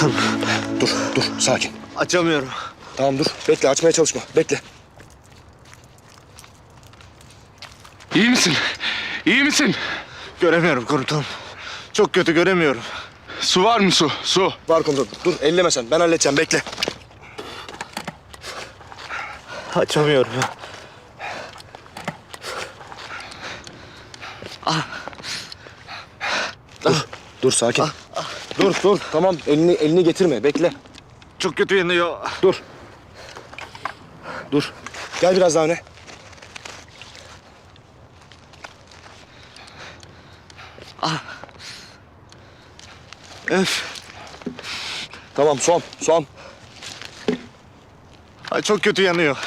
Komutanım. Dur, dur. Sakin. Açamıyorum. Tamam dur. Bekle, açmaya çalışma. Bekle. İyi misin? İyi misin? Göremiyorum komutanım. Çok kötü göremiyorum. Su var mı su? Su. Var komutanım. Dur, elleme sen. Ben halledeceğim. Bekle. Açamıyorum. Dur, dur sakin. Dur, dur. Tamam. Elini elini getirme. Bekle. Çok kötü yanıyor. Dur. Dur. Gel biraz daha öne. Öf. Tamam, son, son. Ay, çok kötü yanıyor.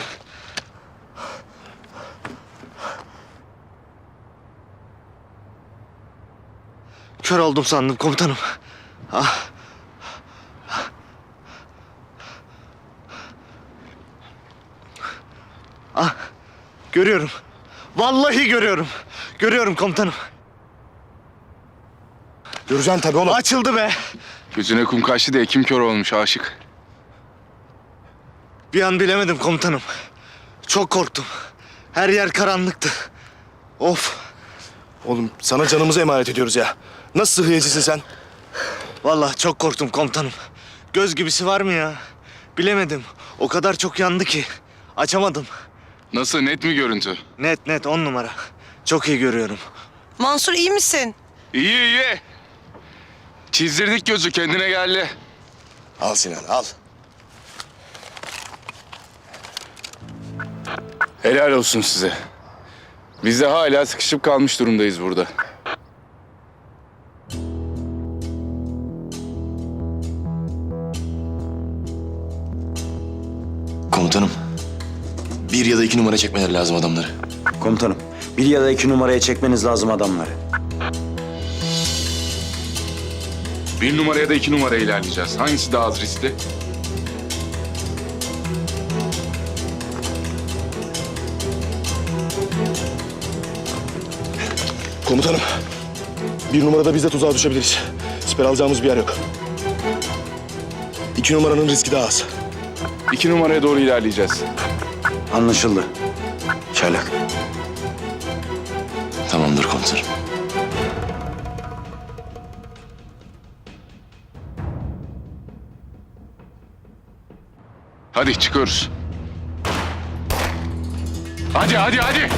Kör oldum sandım komutanım. Ah. Ah. Görüyorum. Vallahi görüyorum. Görüyorum komutanım. Göreceksin tabii oğlum. Açıldı be. Gözüne kum kaçtı da kim kör olmuş aşık. Bir an bilemedim komutanım. Çok korktum. Her yer karanlıktı. Of. Oğlum sana canımızı emanet ediyoruz ya. Nasıl sıhhiyecisin sen? Vallahi çok korktum komutanım. Göz gibisi var mı ya? Bilemedim. O kadar çok yandı ki. Açamadım. Nasıl net mi görüntü? Net net on numara. Çok iyi görüyorum. Mansur iyi misin? İyi iyi. Çizdirdik gözü kendine geldi. Al Sinan, al. Helal olsun size. Biz de hala sıkışıp kalmış durumdayız burada. Komutanım. Bir ya da iki numara çekmeleri lazım adamları. Komutanım, bir ya da iki numaraya çekmeniz lazım adamları. Bir numaraya da iki numaraya ilerleyeceğiz. Hangisi daha az riskli? Komutanım. Bir numarada biz de tuzağa düşebiliriz. Siper alacağımız bir yer yok. İki numaranın riski daha az. İki numaraya doğru ilerleyeceğiz. Anlaşıldı. Çaylak. Tamamdır komutanım. Hadi çıkıyoruz. Hadi hadi hadi.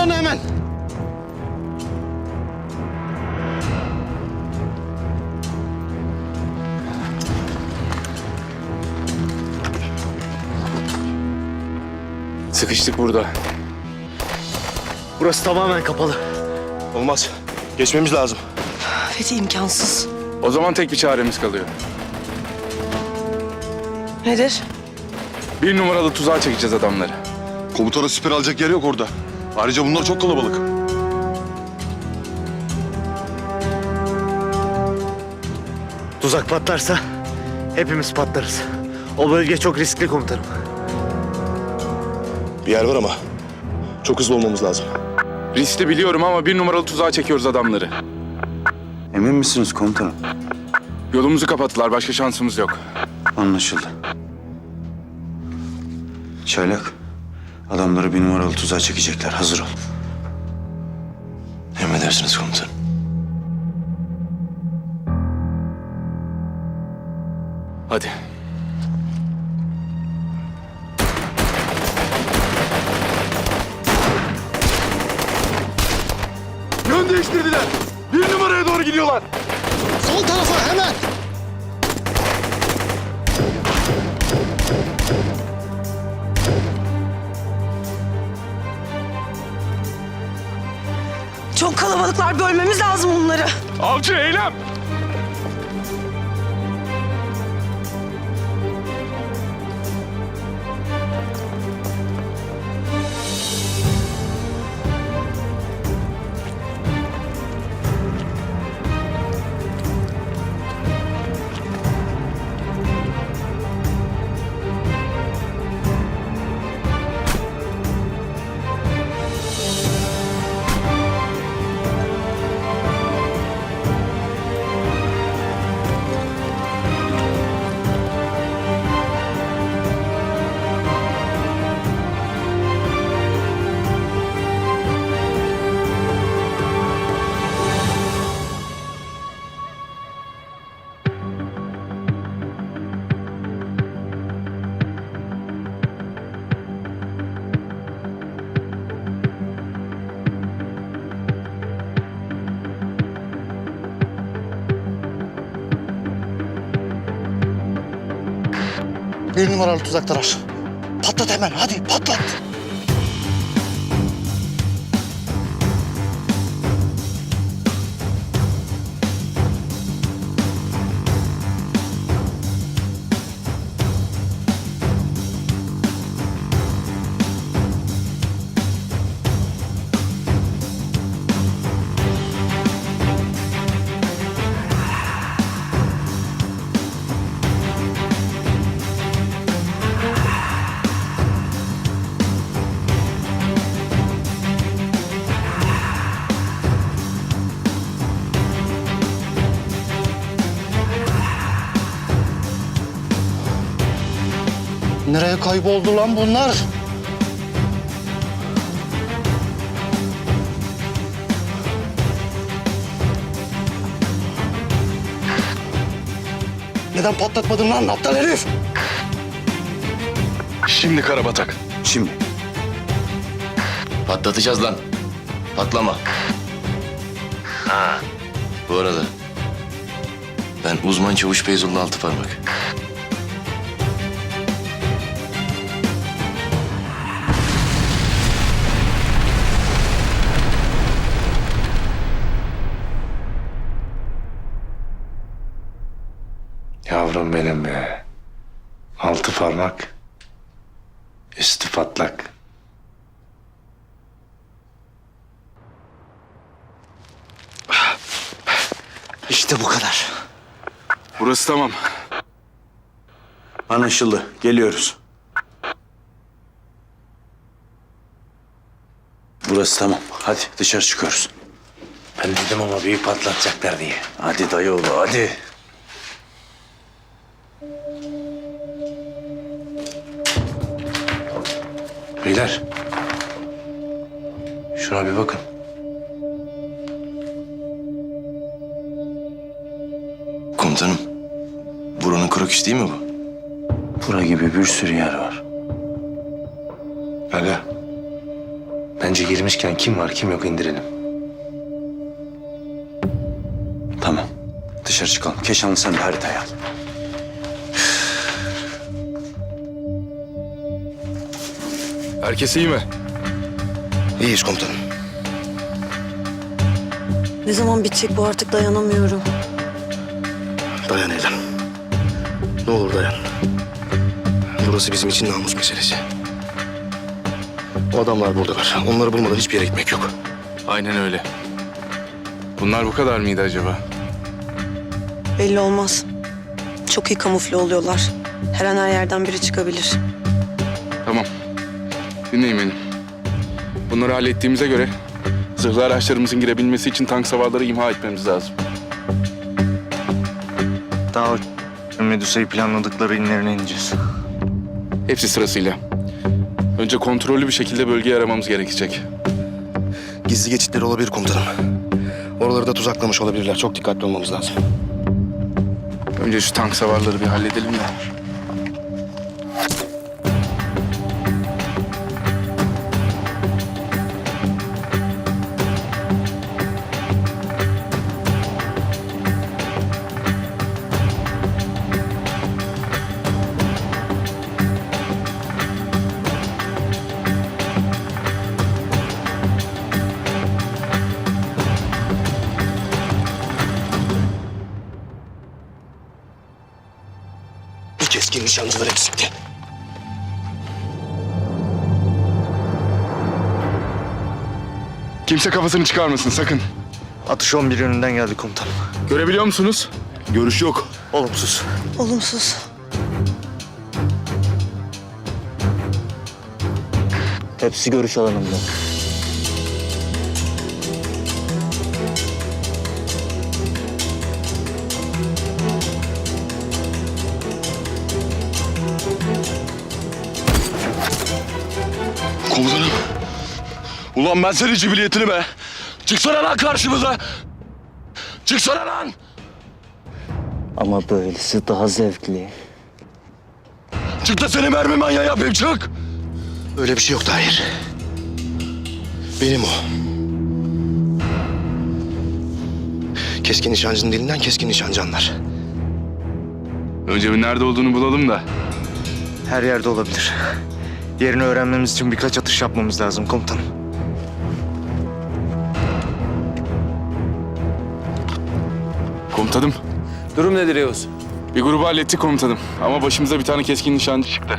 Etraflarına hemen. Sıkıştık burada. Burası tamamen kapalı. Olmaz. Geçmemiz lazım. Fethi imkansız. O zaman tek bir çaremiz kalıyor. Nedir? Bir numaralı tuzağa çekeceğiz adamları. Komutana siper alacak yer yok orada. Ayrıca bunlar çok kalabalık. Tuzak patlarsa hepimiz patlarız. O bölge çok riskli komutanım. Bir yer var ama çok hızlı olmamız lazım. Riskli biliyorum ama bir numaralı tuzağa çekiyoruz adamları. Emin misiniz komutanım? Yolumuzu kapattılar. Başka şansımız yok. Anlaşıldı. Çaylak, adamları bir numaralı tuzağa çekecekler. Hazır ol. Emredersiniz komutanım. Hadi. Kalabalıklar bölmemiz lazım bunları. Avcı eylem. Bir numaralı tuzaktalar. Patlat hemen hadi patlat. Nereye kayboldu lan bunlar? Neden patlatmadın lan aptal herif? Şimdi Karabatak. Şimdi. Patlatacağız lan. Patlama. Ha. Bu arada ben uzman çavuş Feyzullah Altıparmak. Benim be. Altı parmak. Üstü patlak. İşte bu kadar. Burası tamam. Anlaşıldı. Geliyoruz. Burası tamam. Hadi dışarı çıkıyoruz. Ben dedim ama büyük patlatacaklar diye. Hadi dayıoğlu hadi. Değil mi bu? Bura gibi bir sürü yer var. Aga. Bence girmişken kim var kim yok indirelim. Tamam. Dışarı çıkalım. Keşanlı sen de haritayı al. Herkes iyi mi? İyiyiz komutanım. Ne zaman bitecek bu artık dayanamıyorum. Dayan Eylem. Ne olur dayan. Burası bizim için namus meselesi. O adamlar buradalar. Onları bulmadan hiçbir yere gitmek yok. Aynen öyle. Bunlar bu kadar mıydı acaba? Belli olmaz. Çok iyi kamufle oluyorlar. Her an her yerden biri çıkabilir. Tamam. Dinleyin beni. Bunları hallettiğimize göre zırhlı araçlarımızın girebilmesi için tank savarları imha etmemiz lazım. Daha o Medusa'yı planladıkları inlerine ineceğiz. Hepsi sırasıyla. Önce kontrollü bir şekilde bölgeyi aramamız gerekecek. Gizli geçitleri olabilir komutanım. Oraları da tuzaklamış olabilirler. Çok dikkatli olmamız lazım. Önce şu tank savarları bir halledelim de. Kimse kafasını çıkarmasın sakın. Atış 11 yönünden geldi komutanım. Görebiliyor musunuz? Görüş yok. Olumsuz. Olumsuz. Hepsi görüş alanında. Ulan ben senin cibiliyetini be. Çıksana lan karşımıza. Çıksana lan. Ama böylesi daha zevkli. Çık da seni mermi manyağı yapayım çık. Öyle bir şey yok Tahir. Benim o. Keskin nişancının dilinden keskin nişancı anlar. Önce bir nerede olduğunu bulalım da Her yerde olabilir. Yerini öğrenmemiz için birkaç atış yapmamız lazım komutanım. Komutanım, Durum nedir Yavuz? bir grubu hallettik komutanım. Ama başımıza bir tane keskin nişancı çıktı.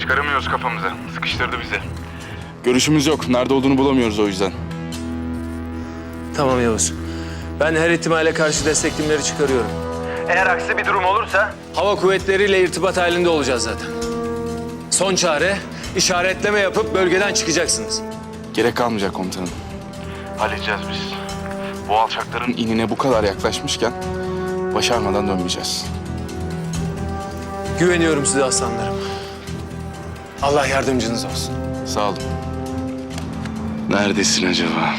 Çıkaramıyoruz kafamıza. Sıkıştırdı bizi. Görüşümüz yok. Nerede olduğunu bulamıyoruz o yüzden. Tamam Yavuz. Ben her ihtimale karşı destek timleri çıkarıyorum. Eğer aksi bir durum olursa? Hava kuvvetleriyle irtibat halinde olacağız zaten. Son çare işaretleme yapıp bölgeden çıkacaksınız. Gerek kalmayacak komutanım. Halledeceğiz biz. Bu alçakların inine bu kadar yaklaşmışken başarmadan dönmeyeceğiz. Güveniyorum size aslanlarım. Allah yardımcınız olsun. Sağ olun. Neredesin acaba?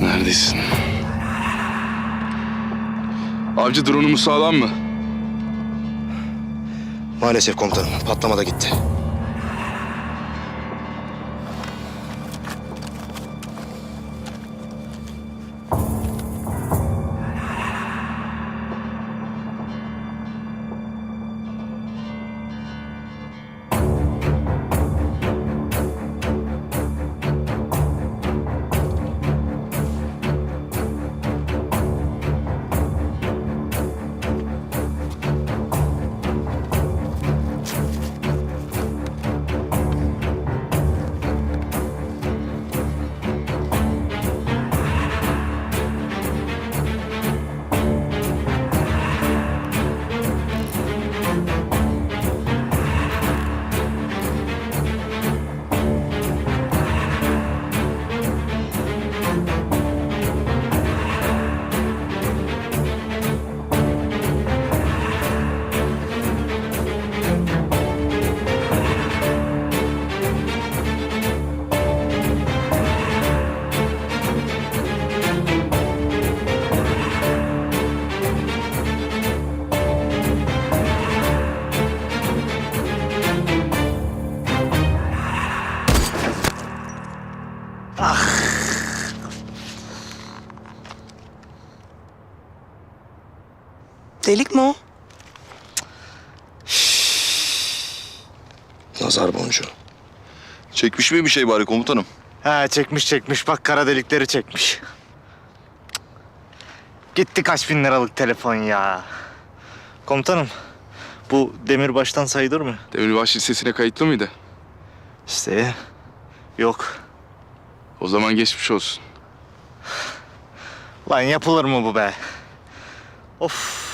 Neredesin? Avcı drone'umuz sağlam mı? Maalesef komutanım patlama da gitti. Nazar boncuğu. Çekmiş mi bir şey bari komutanım? He çekmiş çekmiş bak kara delikleri çekmiş. Gitti kaç bin liralık telefon ya. Komutanım bu demirbaştan sayılır mı? Demirbaş Lisesi'ne kayıtlı mıydı? İşte yok. O zaman geçmiş olsun. Lan yapılır mı bu be? Of.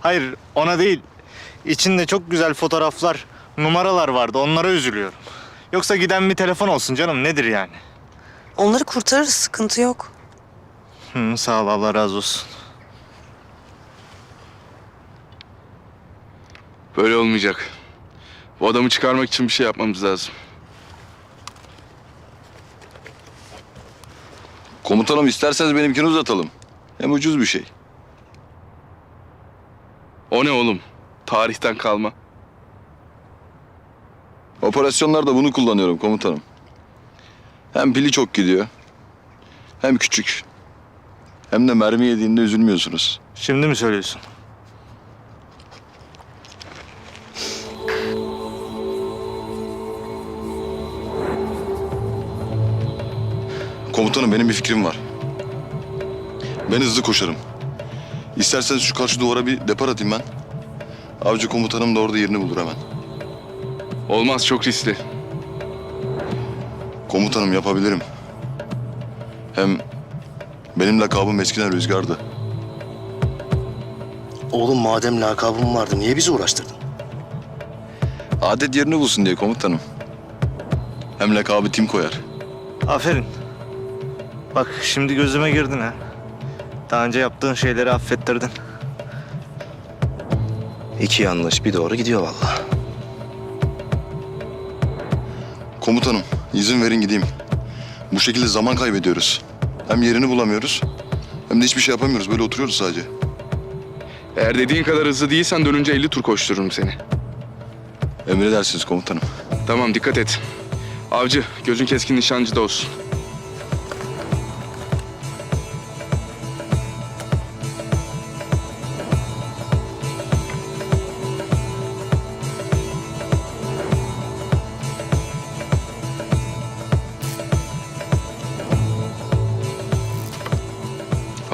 Hayır ona değil. İçinde çok güzel fotoğraflar, numaralar vardı. Onlara üzülüyorum. Yoksa giden bir telefon olsun canım nedir yani? Onları kurtarırız sıkıntı yok. Hı, sağ ol Allah razı olsun. Böyle olmayacak. Bu adamı çıkarmak için bir şey yapmamız lazım. Komutanım isterseniz benimkini uzatalım. Hem ucuz bir şey. O ne oğlum? Tarihten kalma. Operasyonlarda bunu kullanıyorum komutanım. Hem pili çok gidiyor. Hem küçük. Hem de mermi yediğinde üzülmüyorsunuz. Şimdi mi söylüyorsun? Komutanım benim bir fikrim var. Ben hızlı koşarım. İsterseniz şu karşı duvara bir depar atayım ben. Avcı komutanım da orada yerini bulur hemen. Olmaz çok riskli. Komutanım yapabilirim. Hem benim lakabım eskiden Rüzgar'dı. Oğlum madem lakabım vardı niye bizi uğraştırdın? Adet yerini bulsun diye komutanım. Hem lakabı Tim koyar. Aferin. Bak şimdi gözüme girdin ha. Daha önce yaptığın şeyleri affettirdin. İki yanlış bir doğru gidiyor vallahi. Komutanım izin verin gideyim. Bu şekilde zaman kaybediyoruz. Hem yerini bulamıyoruz hem de hiçbir şey yapamıyoruz. Böyle oturuyoruz sadece. Eğer dediğin kadar hızlı değilsen dönünce 50 tur koştururum seni. Emredersiniz komutanım. Tamam dikkat et. Avcı gözün keskin nişancıda olsun.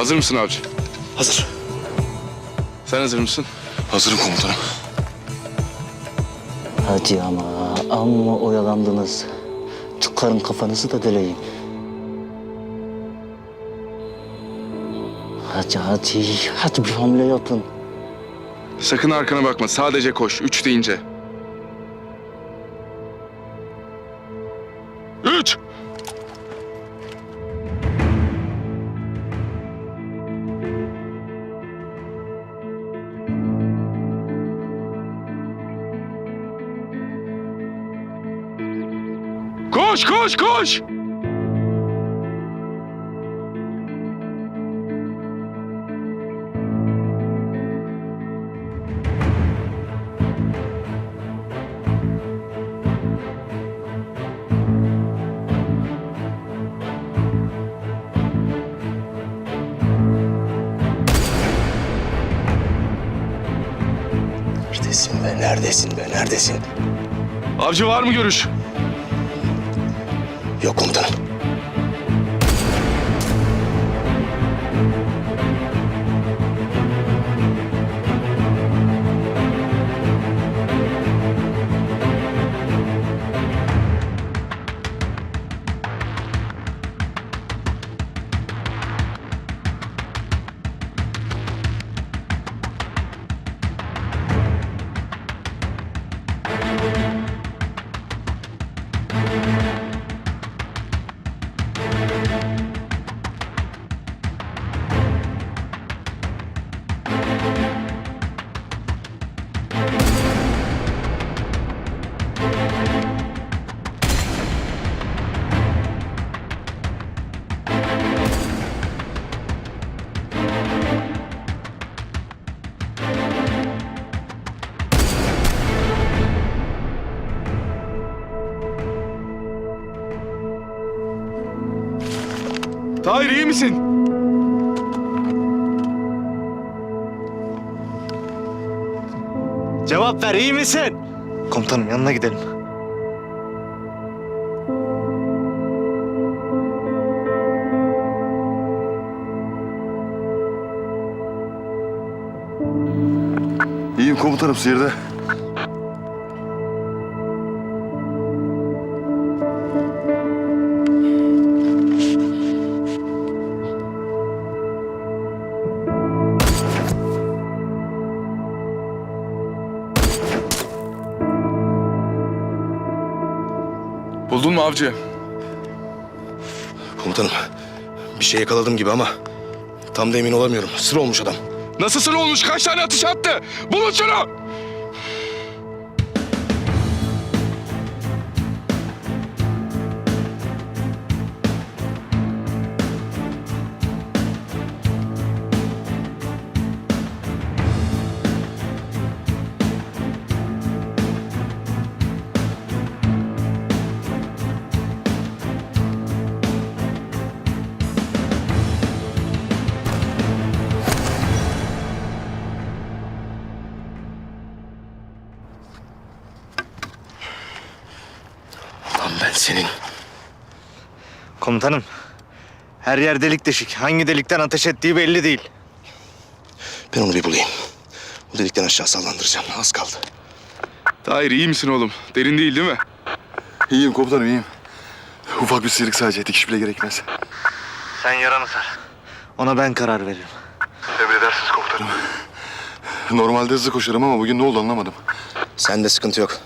Hazır mısın avcı? Hazır. Sen hazır mısın? Hazırım komutanım. Hacı ama amma oyalandınız. Çıkarın kafanızı da deleyin. Hacı hacı hadi bir hamle yapın. Sakın arkana bakma. Sadece koş. Üç deyince. Koş, koş! Neredesin be? Neredesin be? Neredesin? Avcı var mı görüş? Yok komutanım. Tahir misin? Cevap ver iyi misin? Komutanım yanına gidelim. İyiyim komutanım sihirde. Buldun mu avcı? Komutanım. Bir şey yakaladım gibi ama tam da emin olamıyorum. Sır olmuş adam. Nasıl sır olmuş? Kaç tane atış attı? Bulun şunu! Komutanım. Her yer delik deşik. Hangi delikten ateş ettiği belli değil. Ben onu bir bulayım. Bu delikten aşağı sallandıracağım. Az kaldı. Tahir iyi misin oğlum? Derin değil değil mi? İyiyim komutanım iyiyim. Ufak bir sıyrık sadece dikiş bile gerekmez. Sen yaranı sar. Ona ben karar veririm. Emredersiniz komutanım. Normalde hızlı koşarım ama bugün ne oldu anlamadım. Sende sıkıntı yok.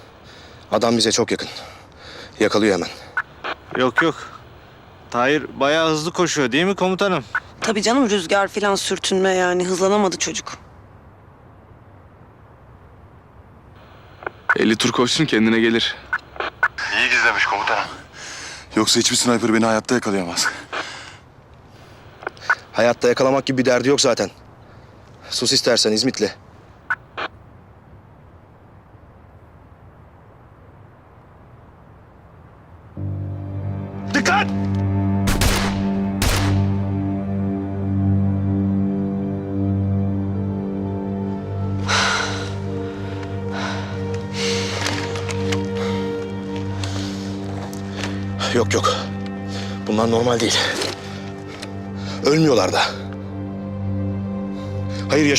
Adam bize çok yakın. Yakalıyor hemen. Yok yok. Tahir bayağı hızlı koşuyor değil mi komutanım? Tabii canım rüzgar falan sürtünme yani hızlanamadı çocuk. 50 tur koşsun kendine gelir. İyi gizlemiş komutanım. Yoksa hiçbir sniper beni hayatta yakalayamaz. Hayatta yakalamak gibi bir derdi yok zaten. Sus istersen İzmitli.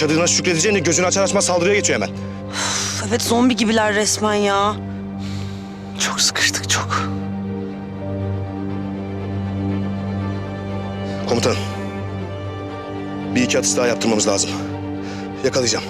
Yaşadığına şükredeceğine gözünü açar açmaz saldırıya geçiyor hemen. Üf, Evet zombi gibiler resmen ya. Çok sıkıştık çok. Komutanım. Bir iki atış daha yaptırmamız lazım. Yakalayacağım.